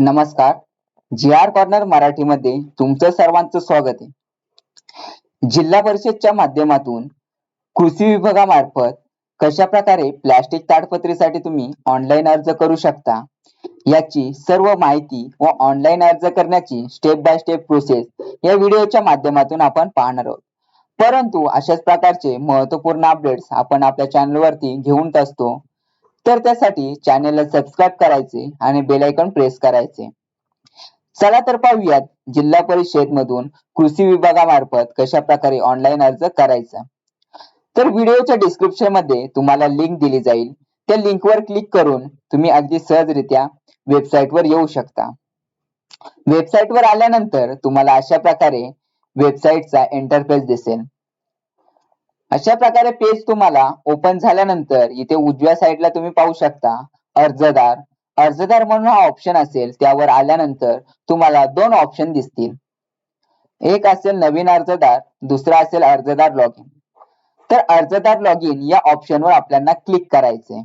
नमस्कार. जी R corner मराठीमध्ये तुमचं सर्वांचं स्वागत आहे. जिल्हा परिषदच्या माध्यमातून कृषी विभागामार्फत कशा प्रकारे प्लॅस्टिक ताडपत्रीसाठी तुम्ही ऑनलाईन अर्ज करू शकता याची सर्व माहिती व ऑनलाईन अर्ज करण्याची स्टेप बाय स्टेप प्रोसेस या व्हिडिओच्या माध्यमातून आपण पाहणार आहोत. परंतु अशाच प्रकारचे महत्त्वपूर्ण अपडेट्स आपण आपल्या चॅनलवरती घेऊन असतो. तर त्यासाठी चॅनेलला सबस्क्राईब करायचे आणि बेल आयकॉन प्रेस करायचे. चला तर पाहूयात जिल्हा परिषद मधून कृषी विभागामार्फत कशा प्रकारे ऑनलाईन अर्ज करायचा. तर व्हिडिओच्या डिस्क्रिप्शनमध्ये तुम्हाला लिंक दिली जाईल. त्या लिंकवर क्लिक करून तुम्ही अगदी सहजरित्या वेबसाईटवर येऊ शकता. वेबसाईटवर आल्यानंतर तुम्हाला अशा प्रकारे वेबसाईटचा इंटरफेस दिसेल. अशा प्रकारे पेज तुम्हाला ओपन झाल्यानंतर इथे उजव्या साईडला तुम्ही पाहू शकता अर्जदार. अर्जदार म्हणून हा ऑप्शन असेल त्यावर आल्यानंतर तुम्हाला दोन ऑप्शन दिसतील. एक असेल नवीन अर्जदार दुसरा असेल अर्जदार लॉग इन तर अर्जदार लॉग इन या ऑप्शनवर आपल्याला क्लिक करायचे.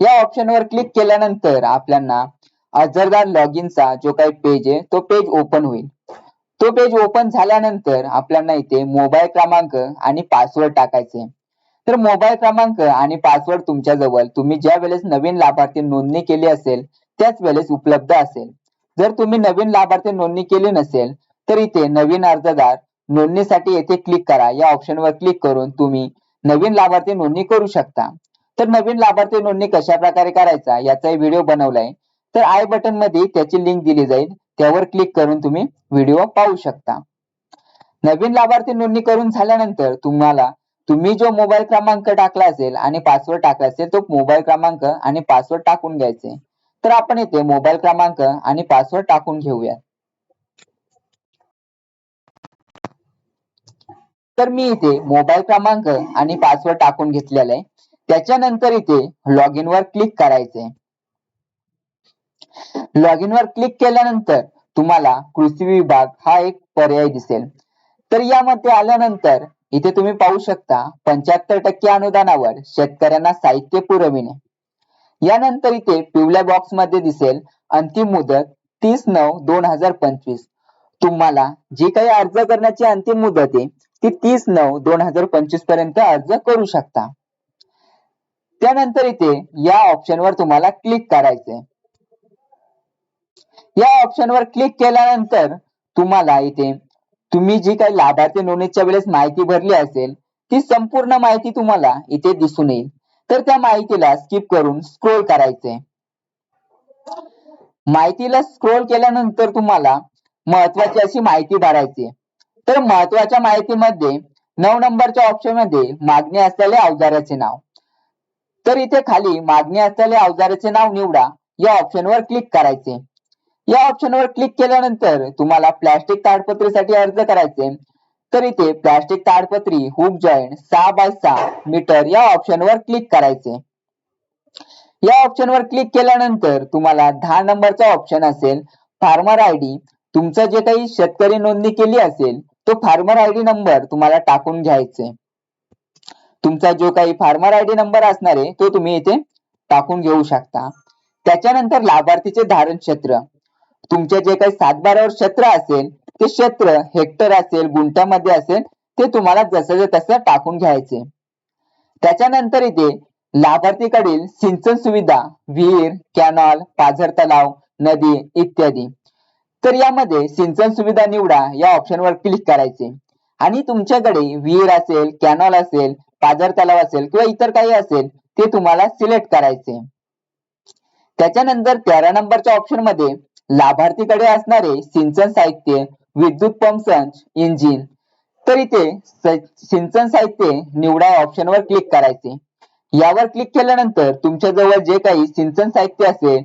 या ऑप्शनवर क्लिक केल्यानंतर आपल्याला अर्जदार लॉग इनचा जो काही पेज आहे तो पेज ओपन होईल. तो पेज ओपन झाल्यानंतर आपल्याला इथे मोबाईल क्रमांक आणि पासवर्ड टाकायचे. तर मोबाईल क्रमांक आणि पासवर्ड तुमच्या जवळ तुम्ही ज्या वेळेस नवीन लाभार्थी नोंदणी केली असेल त्याच वेळेस उपलब्ध असेल. जर तुम्ही नवीन लाभार्थी नोंदणी केली नसेल तर इथे नवीन अर्जदार नोंदणीसाठी येथे क्लिक करा. या ऑप्शनवर क्लिक करून तुम्ही नवीन लाभार्थी नोंदणी करू शकता. तर नवीन लाभार्थी नोंदणी कशा प्रकारे करायचा याचाही व्हिडिओ बनवलाय. तर आय बटनमध्ये त्याची लिंक दिली जाईल. त्यावर क्लिक करून तुम्ही व्हिडिओ पाहू शकता. नवीन लाभार्थी नोंदणी करून झाल्यानंतर तुम्हाला तुम्ही जो मोबाईल क्रमांक टाकला असेल आणि पासवर्ड टाकला असेल तो मोबाईल क्रमांक आणि पासवर्ड टाकून घ्यायचे. तर आपण इथे मोबाईल क्रमांक आणि पासवर्ड टाकून घेऊया तर मी इथे मोबाईल क्रमांक आणि पासवर्ड टाकून घेतलेला आहे. त्याच्यानंतर इथे लॉग इन वर क्लिक करायचे लॉग इन वर क्लिक केल्यानंतर तुम्हाला कृषी विभाग हा एक पर्याय दिसेल. तर यामध्ये आल्यानंतर इथे तुम्ही पाहू शकता पंच्याहत्तर टक्के अनुदानावर शेतकऱ्यांना साहित्य पुरविणे. यानंतर इथे पिवळ्या बॉक्समध्ये दिसेल अंतिम मुदत तीस नऊ दोन हजार पंचवीस. तुम्हाला जी काही अर्ज करण्याची अंतिम मुदत आहे ती तीस नऊ दोन हजार पंचवीसपर्यंत अर्ज करू शकता. त्यानंतर इथे या ऑप्शनवर तुम्हाला क्लिक करायचे या ऑप्शनवर क्लिक केल्यानंतर तुम्हाला इथे तुम्ही जी काही लाभार्थी नोंदणीच्या वेळेस माहिती भरली असेल ती संपूर्ण माहिती तुम्हाला इथे दिसून येईल. तर त्या माहितीला स्किप करून स्क्रोल करायचे. माहितीला स्क्रोल केल्यानंतर तुम्हाला महत्वाची अशी माहिती भरायची. तर महत्त्वाच्या माहितीमध्ये नऊ नंबरच्या ऑप्शनमध्ये मागणी असलेल्या अवजाराचे नाव. तर इथे खाली मागणी असलेल्या अवजाराचे नाव निवडा या ऑप्शनवर क्लिक करायचे. या ऑप्शनवर क्लिक केल्यानंतर तुम्हाला प्लॅस्टिक ताडपत्रीसाठी अर्ज करायचे. तर इथे प्लॅस्टिक ताडपत्री हुक जॉईंट सहा बाय सहा मीटर या ऑप्शनवर क्लिक करायचे. या ऑप्शनवर क्लिक केल्यानंतर तुम्हाला दहा नंबरचा ऑप्शन असेल फार्मर आय डी तुमचं जे काही शेतकरी नोंदणी केली असेल तो फार्मर आय डी नंबर तुम्हाला टाकून घ्यायचे. तुमचा जो काही फार्मर आय डी नंबर असणार आहे तो तुम्ही इथे टाकून घेऊ शकता. त्याच्यानंतर लाभार्थीचे धारण क्षेत्र. तुमचे जे काही सातबारावर क्षेत्र असेल ते क्षेत्र हेक्टर असेल गुंठ्यामध्ये असेल ते तुम्हाला जसं तसं टाकून घ्यायचे. त्याच्यानंतर इथे लाभार्थीकडील सिंचन सुविधा विहीर कॅनॉल पाझर तलाव नदी इत्यादी. तर यामध्ये सिंचन सुविधा निवडा या ऑप्शनवर क्लिक करायचे. आणि तुमच्याकडे विहीर असेल कॅनॉल असेल पाझर तलाव असेल किंवा इतर काही असेल ते तुम्हाला सिलेक्ट करायचे. त्याच्यानंतर तेरा नंबरच्या ऑप्शनमध्ये लाभार्थीकडे असणारे सिंचन साहित्य विद्युत पंप संच इंजिन तर इथे सिंचन साहित्य निवडा ऑप्शनवर क्लिक करायचे. यावर क्लिक केल्यानंतर तुमच्या जवळ जे काही सिंचन साहित्य असेल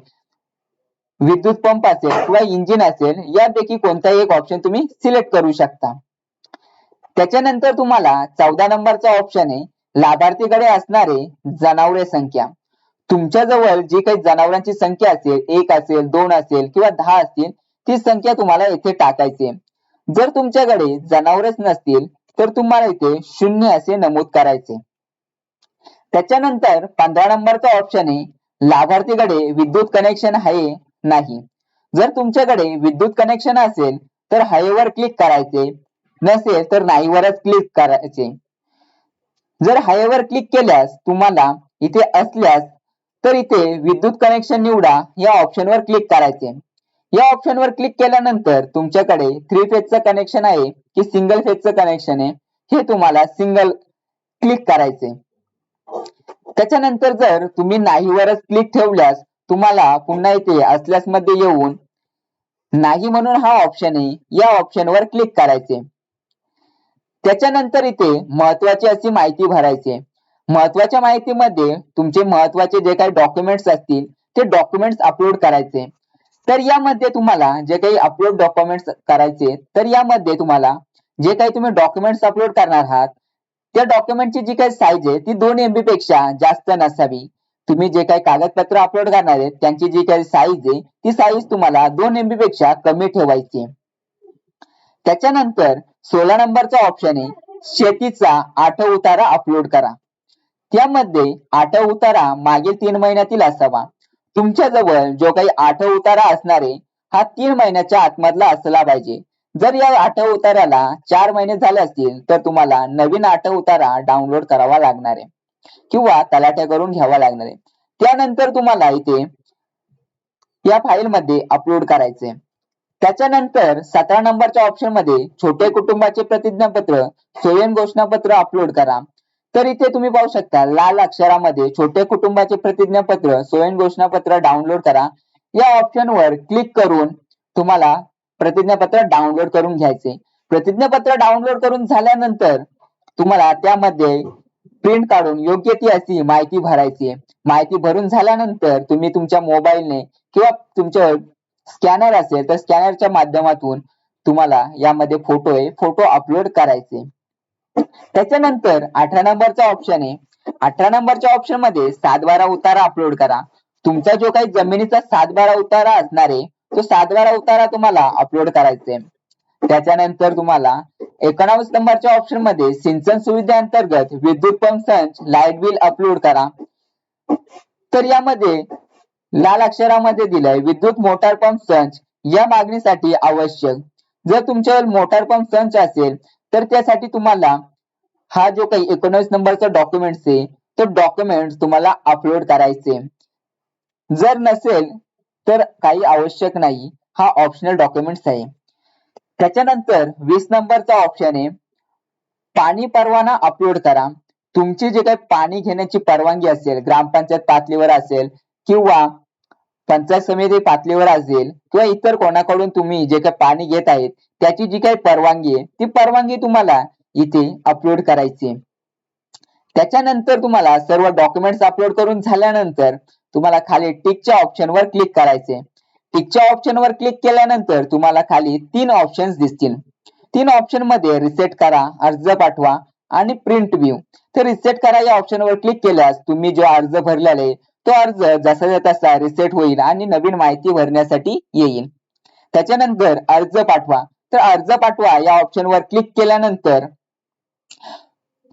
विद्युत पंप असेल किंवा इंजिन असेल यापैकी कोणताही एक ऑप्शन तुम्ही सिलेक्ट करू शकता. त्याच्यानंतर तुम्हाला चौदा नंबरचा ऑप्शन आहे लाभार्थीकडे असणारे जनावरे संख्या. तुमच्याजवळ जी काही जनावरांची संख्या असेल एक असेल दोन असेल किंवा दहा असतील ती संख्या तुम्हाला येथे टाकायची जर तुमच्याकडे जनावरच नसतील तर तुम्हाला इथे शून्य असे नमूद करायचे त्याच्यानंतर पंधरा नंबरचा ऑप्शन आहे लाभार्थीकडे विद्युत कनेक्शन आहे नाही. जर तुमच्याकडे विद्युत कनेक्शन असेल तर हायवर क्लिक करायचे. नसेल तर नाहीवरच क्लिक करायचे. जर हायवर क्लिक केल्यास तुम्हाला इथे असल्यास तर इथे विद्युत कनेक्शन निवडा या ऑप्शनवर क्लिक करायचे. या ऑप्शनवर क्लिक केल्यानंतर तुमच्याकडे थ्री फेजचं कनेक्शन आहे की सिंगल फेजचं कनेक्शन आहे हे तुम्हाला सिंगल क्लिक करायचे. त्याच्यानंतर जर तुम्ही नाहीवरच क्लिक ठेवल्यास तुम्हाला पुन्हा इथे असल्यास मध्ये येऊन नाही म्हणून हा ऑप्शन आहे या ऑप्शनवर क्लिक करायचे. त्याच्यानंतर इथे महत्वाची अशी माहिती भरायची महत्त्वाच्या माहितीमध्ये तुमचे महत्त्वाचे जे काही डॉक्युमेंट्स असतील ते डॉक्युमेंट्स अपलोड करायचे. तर यामध्ये तुम्हाला जे काही अपलोड डॉक्युमेंट्स करायचे तर यामध्ये तुम्हाला जे काही तुम्ही डॉक्युमेंट्स अपलोड करणार आहात त्या डॉक्युमेंटची जी काही साईज आहे ती दोन एमबी पेक्षा जास्त नसावी. तुम्ही जे काही कागदपत्र अपलोड करणार आहेत त्यांची जी काही साईज आहे ती साईज तुम्हाला दोन एमबी पेक्षा कमी ठेवायची. त्याच्यानंतर सोळा नंबरचा ऑप्शन आहे शेतीचा आठ उतारा अपलोड करा. त्यामध्ये आठव उतारा मागील तीन महिन्यातील असावा. तुमच्या जवळ जो काही आठव उतारा असणारे हा तीन महिन्याच्या आतमधला असला पाहिजे. जर या आठव उतार्याला चार महिने झाले असतील तर तुम्हाला नवीन आठव उतारा डाउनलोड करावा लागणार आहे. किंवा तलाठ्या करून घ्यावा लागणार आहे. त्यानंतर तुम्हाला इथे या फाईल मध्ये अपलोड करायचे त्याच्यानंतर सतरा नंबरच्या ऑप्शनमध्ये छोटे कुटुंबाचे प्रतिज्ञापत्र स्वयं घोषणापत्र अपलोड करा. तर इथे तुम्ही पाहू शकता. लाल अक्षरामध्ये छोटे कुटुंबाचे प्रतिज्ञापत्र स्वयं घोषणापत्र डाउनलोड करा. या ऑप्शन वर क्लिक करून तुम्हाला प्रतिज्ञापत्र डाउनलोड करून घ्यायचे. प्रतिज्ञापत्र डाउनलोड करून झाल्यानंतर तुम्हाला त्यामध्ये प्रिंट काढून योग्य ती अशी माहिती भरायची माहिती भरून झाल्यानंतर तुम्ही तुमच्या मोबाईलने किंवा तुमच्या स्कॅनर असेल तर स्कॅनरच्या माध्यमातून तुम्हाला यामध्ये फोटो आहे. फोटो अपलोड करायचे. त्याच्यानंतर अठरा नंबरचा ऑप्शन आहे. अठरा नंबरच्या ऑप्शनमध्ये सातबारा उतारा अपलोड करा. तुमचा जो काही जमिनीचा सातबारा उतारा असणार आहे तो सातबारा उतारा तुम्हाला अपलोड करायचा. आहे त्याच्यानंतर तुम्हाला एकोणावीस नंबरच्या ऑप्शनमध्ये सिंचन सुविधेअंतर्गत विद्युत पंप संच लाइट बिल अपलोड करा. तर यामध्ये लाल अक्षरामध्ये दिलंय विद्युत मोटार पंप संच या मागणीसाठी आवश्यक. जर तुमच्यावर मोटार पंप संच असेल तर त्यासाठी तुम्हाला हा जो काही एकोणवीस नंबरचा डॉक्युमेंट्स आहे तो डॉक्युमेंट तुम्हाला अपलोड करायचे. जर नसेल तर काही आवश्यक नाही. हा ऑप्शनल डॉक्युमेंट्स आहे. त्याच्यानंतर वीस नंबरचा ऑप्शन आहे. पाणी परवाना अपलोड करा. तुमची जे काही पाणी घेण्याची परवानगी असेल ग्रामपंचायत पातळीवर असेल किंवा पंचायत समिती पातळीवर असेल किंवा इतर कोणाकडून तुम्ही जे काही पाणी घेत आहेत त्याची जी काही परवानगी आहे ती परवानगी तुम्हाला इथे अपलोड करायची त्याच्यानंतर तुम्हाला सर्व डॉक्युमेंट्स अपलोड करून झाल्यानंतर तुम्हाला खाली टिकच्या ऑप्शनवर क्लिक करायचे टिकच्या ऑप्शनवर क्लिक केल्यानंतर तुम्हाला खाली तीन ऑप्शन्स दिसतील. तीन ऑप्शनमध्ये रिसेट करा अर्ज पाठवा आणि प्रिंट व्ह्यू तर रिसेट करा या ऑप्शनवर क्लिक केल्यास तुम्ही जो अर्ज भरलेला आहे तो अर्ज जसा तसा रिसेट होईल आणि नवीन माहिती भरण्यासाठी येईल. त्याच्यानंतर अर्ज पाठवा. तर अर्ज पाठवा या ऑप्शनवर क्लिक केल्यानंतर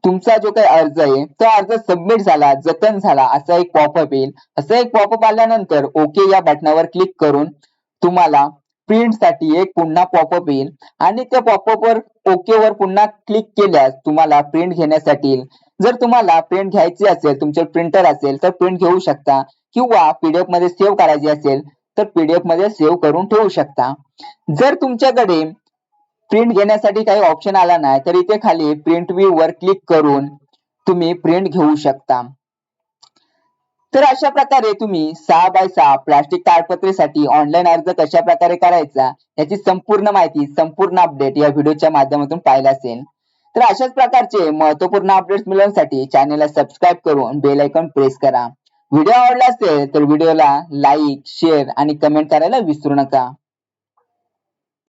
तुमचा जो काही अर्ज आहे तो अर्ज सबमिट झाला जतन झाला असा एक पॉपअप येईल. असा एक पॉपअप आल्यानंतर ओके या बटनावर क्लिक करून तुम्हाला प्रिंटसाठी एक पुन्हा पॉपअप येईल. आणि त्या पॉपअप वर ओके वर पुन्हा क्लिक केल्यास तुम्हाला प्रिंट घेण्यासाठी जर तुम्हाला प्रिंट घ्यायची असेल तुमचे प्रिंटर असेल तर प्रिंट घेऊ शकता. किंवा पीडीएफमध्ये सेव्ह करायची असेल तर पीडीएफमध्ये सेव्ह करून ठेवू शकता. जर तुमच्याकडे प्रिंट घेण्यासाठी काही ऑप्शन आला नाही तर इथे खाली प्रिंट व्ह्यू वर क्लिक करून तुम्ही प्रिंट घेऊ शकता. तर अशा प्रकारे तुम्ही सहा बाय सहा प्लास्टिक ताडपत्रेसाठी ऑनलाईन अर्ज कशा प्रकारे करायचा याची संपूर्ण माहिती संपूर्ण अपडेट या व्हिडिओच्या माध्यमातून पाहिला असेल. तर अशाच प्रकारचे महत्त्वपूर्ण अपडेट्स मिळवण्यासाठी चॅनलला सबस्क्राईब करून बेल आयकॉन प्रेस करा. व्हिडिओ आवडला असेल तर व्हिडिओला लाईक शेअर आणि कमेंट करायला विसरू नका.